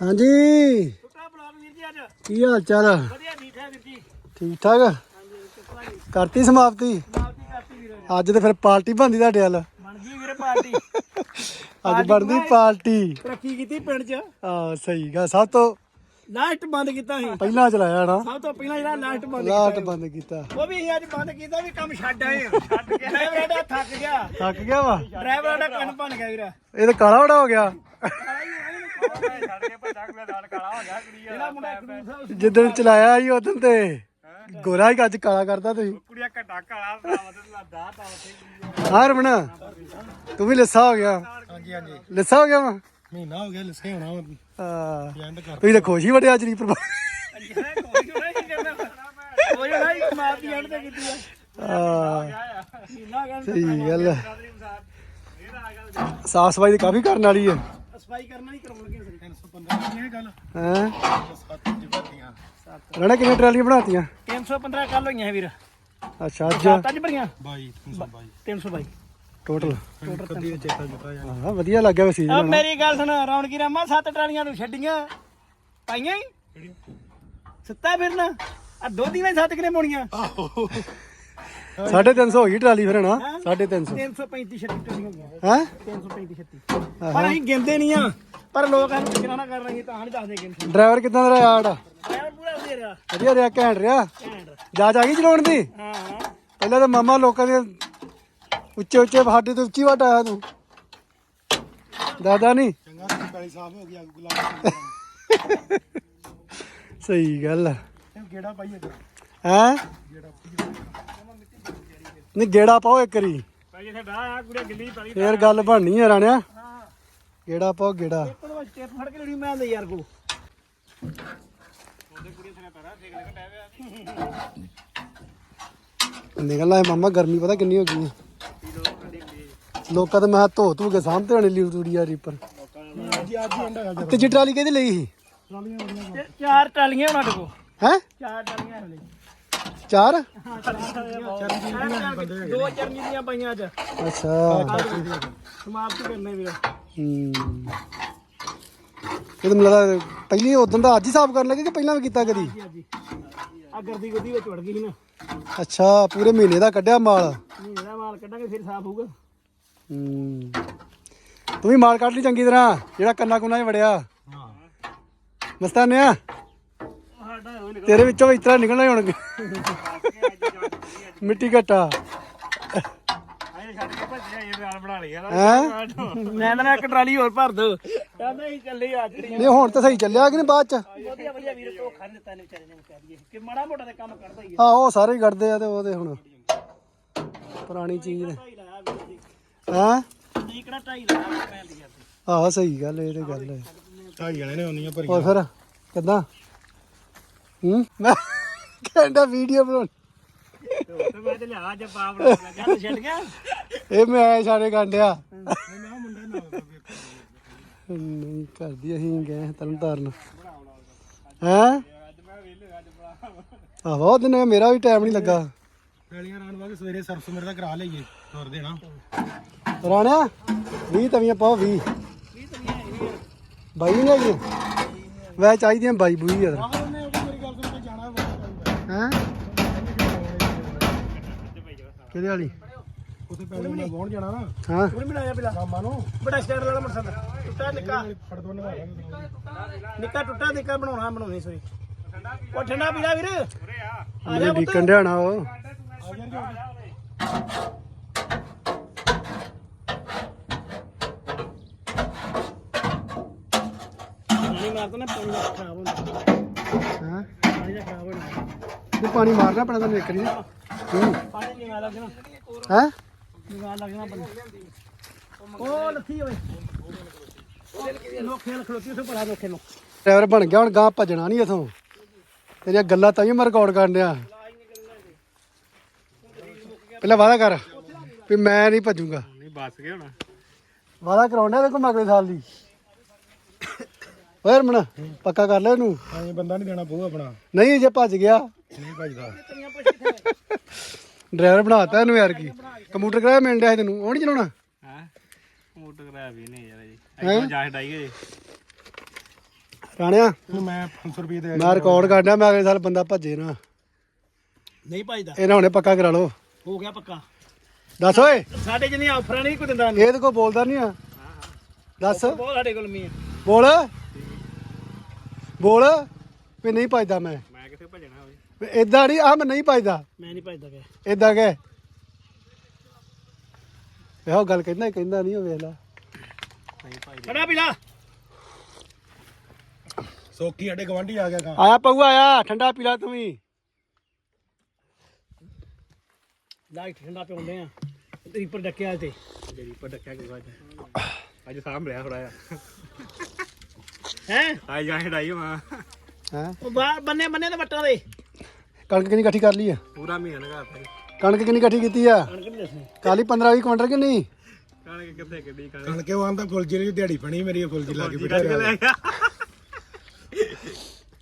ਹਾਂਜੀ। ਟੁੱਟਾ ਬਲਾਕ ਵੀਰ ਜੀ ਅੱਜ ਕੀ ਹਾਲ ਚਾਲ? ਵਧੀਆ ਠੀਕ ਹੈ ਵੀਰ ਜੀ ਠੀਕ? ਕਰਤੀ ਸਮਾਪਤੀ? ਮਾਫੀ ਕਰਤੀ ਵੀਰ ਅੱਜ ਤੇ ਫਿਰ ਪਾਰਟੀ ਬਣਦੀ ਤੁਹਾਡੇ ਵੱਲ। ਬਣ ਗਈ ਵੀਰੇ ਪਾਰਟੀ ਅੱਜ ਬਣਦੀ ਪਾਰਟੀ। ਤਰੱਕੀ ਕੀਤੀ ਪਿੰਡ 'ਚ। ਆ ਸਹੀ ਗਾ ਸਭ ਤੋਂ ਲਾਸਟ ਬੰਦ ਕੀਤਾ ਸੀ। ਪਹਿਲਾਂ ਚਲਾਇਆ ਨਾ। ਸਭ ਤੋਂ ਪਹਿਲਾਂ ਜਿਹੜਾ ਲਾਸਟ ਬੰਦ ਕੀਤਾ ਬੰਦ ਕੀਤਾ। ਉਹ ਵੀ ਅਸੀਂ ਅੱਜ ਬੰਦ ਕੀਤਾ ਵੀ ਕੰਮ ਛੱਡ ਆਏ ਆ ਛੱਡ ਕੇ ਡਰਾਈਵਰ ਦਾ ਥੱਕ ਗਿਆ। ਥੱਕ ਗਿਆ ਵਾ? ਡਰਾਈਵਰ ਦਾ ਕੰਨ ਭੰਨ ਗਿਆ ਵੀਰ। ਇਹ ਤਾਂ ਕਾਲਾ ਬੜਾ ਹੋ ਗਿਆ। ਛੱਡ ਕੇ ਭੱਜਾ ਕੇ ਨਾਲ ਕਾਲਾ ਹੋ ਗਿਆ ਕੁੜੀ ਜਿਹੜਾ ਮੁੰਡਾ ਖਡੂਰ ਸਾਹਿਬ ਜਿੱਦਣ ਚਲਾਇਆ ਸੀ ਉਦੋਂ ਤੇ ਗੋਰਾ ਹੀ ਅੱਜ ਕਾਲਾ ਕਰਦਾ ਤੁਸੀਂ। ਕੁੜੀਆਂ ਘਟਾ ਕਾਲਾ ਬਰਾਵਤ ਲੱਦਾ ਤਾਂ ਉੱਥੇ। ਹਾਂ ਰਮਣ ਤੂੰ ਵੀ ਲਿੱਸਾ ਹੋ ਗਿਆ। ਹਾਂਜੀ ਹਾਂਜੀ। ਲਿੱਸਾ ਹੋ ਗਿਆ ਵਾ? ਮਹੀਨਾ ਹੋ ਗਿਆ ਲਿਸੇ ਹੋਣਾ ਆ ਐਂਡ ਕਰ ਤੁਸੀਂ ਤਾਂ ਖੁਸ਼ ਹੀ ਬੜੇ ਅੱਜ ਰੀਪਰ ਕੋਈ ਹੋਣਾ ਕੀ ਕਰਨਾ ਕੋਈ ਹੋਣਾ ਹੀ ਕਮਾਲ ਦੀ ਐਂਡ ਤੇ ਕੀਤੀ ਆ। ਆ ਮਹੀਨਾ ਸਹੀ ਗੱਲ ਸਾਫ਼ ਸਫ਼ਾਈ ਦੀ ਕਾਫੀ ਕਰਨ ਵਾਲੀ ਹੈ ਸਫ਼ਾਈ ਕਰਨਾ ਹੀ ਕਰਾਉਣ ਲੱਗੇ ਸੀ 315 ਦੀ ਇਹ ਗੱਲ। ਹੈ? ਸੱਤ ਜਿਹਾਦੀਆਂ ਰਣਾ ਕਿੰਨੇ ਟਰਾਲੀਆਂ ਬਣਾਤੀਆਂ? 315 ਕੱਲ ਹੋਈਆਂ ਹੈ ਵੀਰ। ਅੱਛਾ ਅੱਜ? ਸੱਤ ਅੱਜ ਭਰੀਆਂ? 22 322 322 ਟੋਟਲ ਕਦੀ ਚੇਤਾ ਕੀਤਾ ਯਾਰ ਹਾਂ ਵਧੀਆ ਲੱਗਿਆ ਵਸੀ ਆ ਮੇਰੀ ਗੱਲ ਸੁਣ ਰੌਣਕੀ ਰਾਮਾ ਸੱਤ ਟਰਾਲੀਆਂ ਨੂੰ ਛੱਡੀਆਂ। ਪਾਈਆਂ ਹੀ? ਸੱਤਾ ਫਿਰਨਾ। ਆ ਦੋ ਦਿਨਾਂ ਸੱਤ ਕਿਨੇ ਪਾਉਣੀਆਂ? 350 ਹੋ ਗਈ ਟਰਾਲੀ ਫਿਰ ਨਾ 350 335 ਛੱਤੀ ਟਰਾਲੀਆਂ ਹੋ ਗਈਆਂ। ਹੈ? 335 ਛੱਤੀ। ਪਰ ਅਸੀਂ ਗਿਣਦੇ ਨਹੀਂ ਆ। ਪਰ ਲੋਕ ਸਾਨੂੰ ਕਿਹਨਾਂ ਨਾ ਕਰ ਰਹੇ ਤਾਂ ਨਹੀਂ ਦੱਸਦੇ ਗਿਣ ਡਰਾਈਵਰ ਕਿਦਾਂ ਦਾ ਰਿਹਾ ਆੜਾ? ਡਰਾਈਵਰ ਪੂਰਾ ਵਧੀਆ ਰਿਹਾ। ਵਧੀਆ ਰਿਹਾ ਘੈਂਟ ਰਿਹਾ? ਘੈਂਟ ਜਾ ਜਾ ਗਈ ਚਲਾਉਣ ਦੀ? ਹਾਂ ਪਹਿਲਾਂ ਤਾਂ ਮਾਮਾ ਲੋਕਾਂ ਦੇ ਉੱਚੇ ਉੱਚੇ ਸਾਡੇ ਤੋਂ ਉੱਚੀ ਵਾਟ ਆਇਆ ਤੂੰ। ਦਾਦਾ ਨਹੀਂ ਚੰਗਾ ਕਾਲੀ ਸਾਫ਼ ਹੋ ਗਿਆ ਗੁਲਾਬ ਸਹੀ ਗੱਲ ਹੈ ਇਹ ਗੇੜਾ ਪਾਈਏ ਹੈਂ? ਨਹੀਂ ਗੇੜਾ ਪਾਓ ਇੱਕ ਰੀ ਭਾਈ ਜਿੱਥੇ ਡਾਹ ਆ ਕੁੜੇ ਗਿੱਲੀ ਪੜੀ ਫੇਰ ਗੱਲ ਬਣਨੀ ਹੈ ਰਾਣਿਆ। ਗੇੜਾ ਪਾਓ ਗੇੜਾ। ਇੱਕ ਨੂੰ ਸਟੈਪ ਫੜ ਕੇ ਲੈਣੀ ਮੈਂ ਦੇ ਯਾਰ ਕੋ ਨਿਕਲਣਾ ਹੈ ਮਾਮਾ ਗਰਮੀ ਪਤਾ ਕਿੰਨੀ ਹੋ ਗਈ ਹੈ। ਲੋਕਾਂ ਤਾਂ ਮੈਂ ਧੋ ਧੂ ਕੇ ਸਾਹਮਣੇ ਹੋਣੀ ਲੀ ਤੂੜੀ ਆ ਰੀਪਰ ਹੀ ਆ ਤੇ ਜੀ ਟਰਾਲੀ ਕਿਹਦੀ ਲਈ ਸੀ? ਚਾਰ ਟਾਲੀਆਂ ਉਹਨਾਂ ਕੋ ਹੈ? ਚਾਰ ਟਾਲੀਆਂ ਹਲੇ ਚਾਰ? ਦੋ ਚਰਨੀ ਦੀਆਂ ਪਾਈਆਂ ਅੱਜ ਅੱਛਾ। ਸਮਾਪਤ ਕਰਨੇ ਵੀਰ ਹੂੰ। ਇਹ ਤਾਂ ਮੈਨੂੰ ਲੱਗਦਾ ਪਹਿਲੀ ਉਦੋਂ ਦਾ ਅੱਜ ਹੀ ਸਾਫ਼ ਕਰਨ ਲੱਗੇ ਕਿ ਪਹਿਲਾਂ ਵੀ ਕੀਤਾ ਕਦੀ? ਜੀ ਅੱਜ ਆ ਗਰਦੀ ਗੁੱਦੀ ਵਿੱਚ ਵੜ ਗਈ ਸੀ ਨਾ ਅੱਛਾ ਪੂਰੇ ਮਹੀਨੇ ਦਾ ਕੱਢਿਆ ਮਾਲ। ਮਹੀਨੇ ਦਾ ਮਾਲ ਕੱਢਾਂਗੇ ਫਿਰ ਸਾਫ਼ ਹੋਊਗਾ ਹੂੰ। ਤੂੰ ਵੀ ਮਾਲ ਕੱਢ ਲਈ ਚੰਗੀ ਤਰ੍ਹਾਂ ਜਿਹੜਾ ਕੰਨਾ ਕੁੰਨਾ 'ਚ ਵੜਿਆ। ਹਾਂ। ਮਸਤਾਨਿਆ। ਤੇਰੇ ਵਿੱਚੋਂ ਵੀ ਇਸ ਤਰ੍ਹਾਂ ਨਿਕਲਣਾ ਹੀ ਹੁਣ ਮਿੱਟੀ ਘਟਾ। ਮੈਂ ਤਾਂ ਇੱਕ ਟਰਾਲੀ ਹੋਰ ਭਰ ਦੋ। ਕਹਿੰਦਾ ਹੀ ਚੱਲੇ ਆ ਜਿਹੜੀ ਨਹੀਂ ਹੁਣ ਤਾਂ ਸਹੀ ਚੱਲਿਆ ਕਿ ਨਹੀਂ ਬਾਅਦ ਚ? ਵਧੀਆ ਵਧੀਆ ਵੀਰ ਧੋਖਾ ਨੀ ਦਿੱਤਾ ਨੇ ਵਿਚਾਰੇ ਨੇ ਕਹਿ ਦਈਏ। ਕਿ ਮਾੜਾ ਮੋਟਾ ਤੇ ਕੰਮ ਕਰਦਾ ਹੀ ਆਹ ਉਹ ਸਾਰੇ ਹੀ ਕੱਢਦੇ ਆ ਤੇ ਉਹਦੇ ਹੁਣ ਪੁਰਾਣੀ ਚੀਜ਼ ਨੇ। ਹੈ? ਨਹੀਂ ਕਿਹੜਾ ਢਾਈ ਲਾਇਆ ਮੈਂ ਦੀ ਯਾਰ ਆਹ ਸਹੀ ਗੱਲ ਇਹ ਤੇ ਗੱਲ ਹੈ। ਢਾਈ ਜਣੇ ਨੇ ਉਹਨੀਆਂ ਹੋਰ ਭਰੀਆਂ ਫਿਰ ਕਿੱਦਾਂ? ਹੂੰ? ਮੈਂ ਕਹਿੰਦਾ ਵੀਡੀਓ ਬਣਾਉਣ। ਤੇ ਮੈਂ ਤੇ ਲਿਆ ਅੱਜ ਪਾ ਬਣਾ ਲੱਗਾ ਤੇ ਛੱਡ ਗਿਆ। ਇਹ ਮੈਂ ਸਾਰੇ ਗਾਂਡਿਆ ਮੈਂ ਮੁੰਡੇ ਨਾਲ ਨਹੀਂ ਕਰਦੀ ਅਸੀਂ ਗਏ ਤਰਨ ਤਾਰਨ। ਹੈ? ਆਹ ਬਹੁਤ ਦਿਨ ਮੇਰਾ ਵੀ ਟਾਈਮ ਨਹੀਂ ਲੱਗਾ। ਰਾਣ ਵਾਗੇ ਸਵੇਰੇ ਸਰਸ ਮੇਰੇ ਦਾ ਕਰਾ ਲਈਏ ਤੁਰ ਦੇਣਾ। ਰਾਣਿਆ 20 ਤਵੀਆਂ ਪਾਓ 20 ਬਾਈ ਨਹੀਂ ਹੈਗੀ? ਵੈ ਚਾਹੀਦੀਆਂ ਬਾਈ ਬੂਈ ਯਾਰ। ਕਿਹਦੇ ਵਾਲੀ? ਉੱਥੇ ਪੈਲੀ ਨਾਲ ਪਹੁੰਚ ਜਾਣਾ ਨਾ। ਹਾਂ। ਉਹ ਬਣਾਇਆ ਪਿਲਾ ਸ਼ਾਮਾਂ ਨੂੰ। ਬੜਾ ਸਟੈਂਡ ਵਾਲਾ ਮਰਸਦ ਟੁੱਟਾ ਨਿੱਕਾ। ਫੜ ਦੋ ਨਿਭਾ ਨਿੱਕਾ ਟੁੱਟਾ ਨਿੱਕਾ ਬਣਾਉਣਾ ਬਣਾਉਣੀ ਸੋਰੀ। ਉਹ ਠੰਡਾ ਪੀਲਾ ਵੀਰ। ਆ ਇਹ ਡੀਕਨ ਡਿਆਣਾ ਉਹ। ਪਾਣੀ ਮਾਰਦਾ ਨਾ ਪਾਣੀ ਦਾ ਖਰਾਬ ਹੁੰਦਾ ਹਾਂ? ਪਾਣੀ ਦਾ ਖਰਾਬ ਤੇ ਪਾਣੀ ਮਾਰਨਾ ਪੈਣਾ ਤੈਨੂੰ ਇੱਕ ਰੀ ਹੂੰ? ਪਾਣੀ ਨਿਗਾਹ ਲੱਗਣਾ ਹੈ ਨਿਗਾਹ ਲੱਗਣਾ ਬੰਦਾ ਉਹ ਲੱਥੀ ਓਏ ਲੋਖੇ ਨਾਲ ਖਲੋਤੀ ਉਸੇ ਬੜਾ ਲੋਖੇ ਨੂੰ ਡਰਾਈਵਰ ਬਣ ਗਿਆ ਹੁਣ ਗਾਂ ਭੱਜਣਾ ਨਹੀਂ ਇਥੋਂ। ਤੇਰੀਆਂ ਗੱਲਾਂ ਤਾਂ ਹੀ ਮੈਂ ਰਿਕਾਰਡ ਕਰਨ ਡਿਆ। ਪਹਿਲਾਂ ਵਾਦਾ ਕਰ ਵੀ ਮੈਂ ਨਹੀਂ ਭੱਜੂਗਾ। ਨਹੀਂ ਬਸ ਗਿਆ ਹੁਣ। ਵਾਦਾ ਕਰਾਉਣਾ ਤੇ ਕੋ ਅਗਲੇ ਸਾਲ ਦੀ। ਓਏ ਰਮਣ ਪੱਕਾ ਕਰ ਲੈ ਇਹਨੂੰ। ਐਂ ਬੰਦਾ ਨਹੀਂ ਦੇਣਾ ਬਹੂ ਆਪਣਾ। ਨਹੀਂ ਜੇ ਭੱਜ ਗਿਆ ਨਹੀਂ ਭਜਦਾ ਡਰਾਈਵਰ ਬਣਾਤਾ ਇਹਨੂੰ ਯਾਰ ਕੀ? ਕੰਪਿਊਟਰ ਕਰਾਇਆ ਮਿਲ ਡਿਆ ਸੀ ਤੈਨੂੰ? ਉਹ ਨਹੀਂ ਚਲਾਉਣਾ? ਹਾਂ? ਮੋਟਰ ਕਰਾਇਆ ਵੀ ਨਹੀਂ ਯਾਰ ਜੀ ਹੈਂ? ਜਾ ਹਟਾਈਏ ਰਾਣਿਆ ਮੈਂ 500 ਰੁਪਏ ਦੇ ਮੈਂ ਰਿਕਾਰਡ ਕਰਨਾ ਮੈਂ ਅਗਲੇ ਸਾਲ ਬੰਦਾ ਭੱਜੇ ਨਾ। ਨਹੀਂ ਭਾਈਦਾ ਇਹਨਾਂ ਹੁਣੇ ਪੱਕਾ ਕਰਾ ਲਓ। ਹੋ ਗਿਆ ਪੱਕਾ। ਦੱਸ ਓਏ। ਸਾਡੇ ਜਿੰਨੀਆਂ ਆਫਰਾਂ ਨਹੀਂ ਕੋਈ ਦਿੰਦਾ ਇਹ ਤੇ ਕੋ ਬੋਲਦਾ ਨਹੀਂ ਆ। ਦੱਸ। ਬਹੁਤ ਸਾਡੇ ਕੋਲ ਮੀ ਬੋਲ। ਬੋਲ। ਵੀ ਨਹੀਂ ਭੱਜਦਾ ਮੈਂ। ਮੈਂ ਕਿੱਥੇ ਭਜਣਾ ਹੋਵੇ ਇਦਾਂ ਨਹੀਂ ਆ ਮੈਂ ਨਹੀਂ ਭੱਜਦਾ। ਮੈਂ ਨਹੀਂ ਭਜਦਾ ਗਿਆ ਇਦਾਂ ਕਹੇ ਇਹੋ ਗੱਲ ਕਹਿੰਦਾ ਕਹਿੰਦਾ ਨਹੀਂ ਉਹ ਵੇਖ ਲਾ। ਖੜਾ ਪਿਲਾ ਸੋਕੀ ਸਾਡੇ ਗਵਾਂਢੀ ਆ ਗਿਆ ਕਾਂ ਆਇਆ ਪਊ ਆਇਆ ਠੰਡਾ ਪੀ ਲਾ ਤੂੰ ਵੀ। ਲਾਈਟ ਠੰਡਾ ਪਿਉਂਦੇ ਆ। ਰੀਪਰ ਡੱਕਿਆ ਤੇ। ਰੀਪਰ ਡੱਕਿਆ ਕਿ ਬਾਅਦ ਅੱਜ ਸਾਂਭ ਲਿਆ ਥੋੜਾ ਜਿਹਾ। ਹੈ? ਅੱਜ ਜਾਂ ਹਟਾਈ ਮਾਂ ਹੈ? ਉਹ ਬਾਹਰ ਬੰਨੇ ਬੰਨੇ ਤੇ ਵੱਟਾਂ ਦੇ। ਕਣਕ ਕਿੰਨੀ ਇਕੱਠੀ ਕਰ ਲਈ ਆ? ਪੂਰਾ ਮਹੀਨਾ ਲਗਾ ਤਾ ਕਣਕ ਕਿੰਨੀ ਇਕੱਠੀ ਕੀਤੀ ਆ? ਕਣਕ ਨਹੀਂ ਦੱਸਣੀ ਕਾਲੀ 15 20 ਕੁਇੰਟਲ ਕਿ ਨਹੀਂ ਕਣਕ ਕਿੱਥੇ ਕਿੱਡੀ ਕਣਕ? ਕਣਕੇ ਉਹ ਆਂਦਾ ਫੁਲਜੀ ਦੀ ਦਿਹਾੜੀ ਪਣੀ ਮੇਰੀ ਉਹ ਫੁਲਜੀ ਲਾ ਕੇ ਲੈ ਗਿਆ।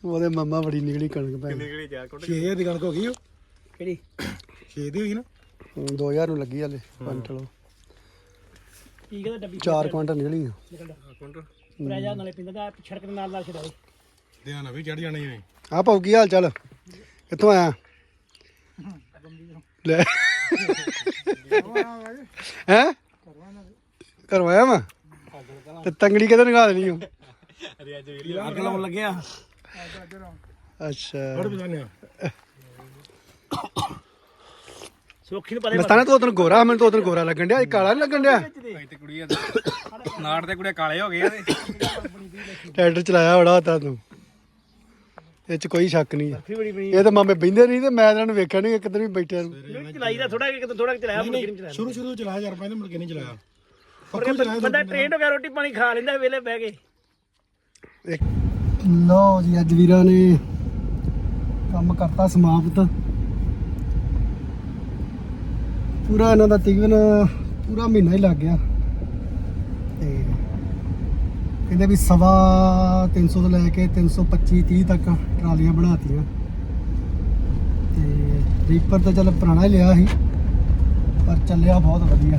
ਉਹਦੇ ਮੰਮਾ ਬੜੀ ਨਿਕਲੀ ਕਣਕ ਪੈ ਨਿਕਲੀ ਜਾ ਕੁੱਟ 6000 ਦੀ ਕਣਕ ਹੋ ਗਈ ਉਹ। ਕਿਹੜੀ? 6 ਦੀ ਹੋਈ ਨਾ? 2000 ਨੂੰ ਲੱਗੀ ਹਲੇ ਕੁਇੰਟਲ ਕੀ ਕਹਿੰਦਾ ਡੱਬੀ 4 ਕੁਇੰਟਲ ਨਿਕਲੀ ਆ। ਨਿਕਲਦਾ। ਕੁੰਟ ਪੂਰਾ ਜਾ ਨਾਲੇ ਪਿੰਦਾ ਦਾ ਦੇ ਨਾਲ ਨਾਲ ਛਡਾਏ ਧਿਆਨ ਵੀ ਚੜ ਜਾਣੀ ਹੈ ਆ ਪਾਉ ਕੀ ਹਾਲ ਚਾਲ। ਕਿੱਥੋਂ ਆਇਆ? ਲੈ। ਹੈ? ਕਰਵਾਇਆ ਵਾ ਤੇ ਤੰਗੜੀ ਕਿਤੇ ਨਿਕਾਲ ਦੇਣੀ ਉਹ? ਅੱਗ ਲਾਉਣ ਲੱਗਿਆ। ਅੱਛਾ। ਬੜ ਬਜਾਨੇ ਸੋਖੀ ਨੂੰ ਪਰੇ ਮਸਤਾਨਾ ਤੂੰ ਉਦੋਂ ਗੋਰਾ ਮੈਨੂੰ ਤਾਂ ਉਦੋਂ ਗੋਰਾ ਲੱਗਣ ਡਿਆ ਇਹ ਕਾਲਾ ਨਹੀਂ ਲੱਗਣ ਡਿਆ? ਤੇ ਕੁੜੀਆਂ ਨਾੜ ਤੇ ਕੁੜੀਆਂ ਕਾਲੇ ਹੋ ਗਏ ਆ ਤੇ। ਟਰੈਕਟਰ ਚਲਾਇਆ ਬੜਾ ਹੁੰਦਾ ਤੂੰ। ਇਹ ਚ ਕੋਈ ਸ਼ੱਕ ਨਹੀਂ ਫੀ ਬੜੀ ਬਣੀ ਇਹ ਤਾਂ ਮਾਮੇ ਬਹਿੰਦੇ ਨਹੀਂ ਤੇ ਮੈਂ ਇਹਨਾਂ ਨੂੰ ਵੇਖਿਆ ਨਹੀਂ ਇੱਕ ਦਿਨ ਵੀ ਬੈਠਿਆ ਨੂੰ। ਚਲਾਈਦਾ ਥੋੜਾ ਕਿ ਥੋੜਾ ਚਲਾਇਆ ਮੁੜ ਕੇ ਨਹੀਂ ਚਲਾਇਆ। ਸ਼ੁਰੂ ਸ਼ੁਰੂ ਚਲਾਇਆ ਯਾਰ ਪਹਿਲੇ ਮੁੜ ਕੇ ਨਹੀਂ ਚਲਾਇਆ। ਮੁੜ ਕੇ ਬੰਦਾ ਟ੍ਰੇਨ ਹੋ ਗਿਆ ਰੋਟੀ ਪਾਣੀ ਖਾ ਲੈਂਦਾ ਵੇਲੇ ਬਹਿ ਕੇ। ਇੱਕ ਲਓ ਜੀ ਅੱਜ ਵੀਰਾਂ ਨੇ ਕੰਮ ਕਰਤਾ ਸਮਾਪਤ। ਪੂਰਾ ਇਹਨਾਂ ਦਾ ਤਕਰੀਬਨ ਪੂਰਾ ਮਹੀਨਾ ਹੀ ਲੱਗ ਗਿਆ। ਤੇ ਕਹਿੰਦੇ ਵੀ ਸਵਾ 300 ਤੋਂ ਲੈ ਕੇ 325 30 ਤੱਕ ਟਰਾਲੀਆਂ ਬਣਾਤੀਆਂ। ਤੇ ਰੀਪਰ ਤਾਂ ਚੱਲ ਪੁਰਾਣਾ ਹੀ ਲਿਆ ਸੀ, ਪਰ ਚੱਲਿਆ ਬਹੁਤ ਵਧੀਆ।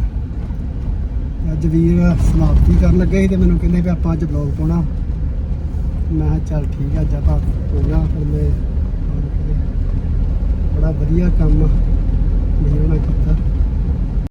ਅੱਜ ਵੀਰ ਸਮਾਪਤੀ ਕਰਨ ਲੱਗੇ ਸੀ ਤੇ ਮੈਨੂੰ ਕਹਿੰਦੇ ਵੀ ਆਪਾਂ ਅੱਜ ਬਲੌਗ ਪਾਉਣਾ। ਮੈਂ ਕਿਹਾ ਚੱਲ ਠੀਕ ਆ, ਅੱਜ ਆਪਾਂ ਹੋਣਾ ਫਿਰ ਮੈਂ ਬੜਾ ਵਧੀਆ ਕੰਮ ਵੀਰ ਹੋਣਾ ਕੀਤਾ।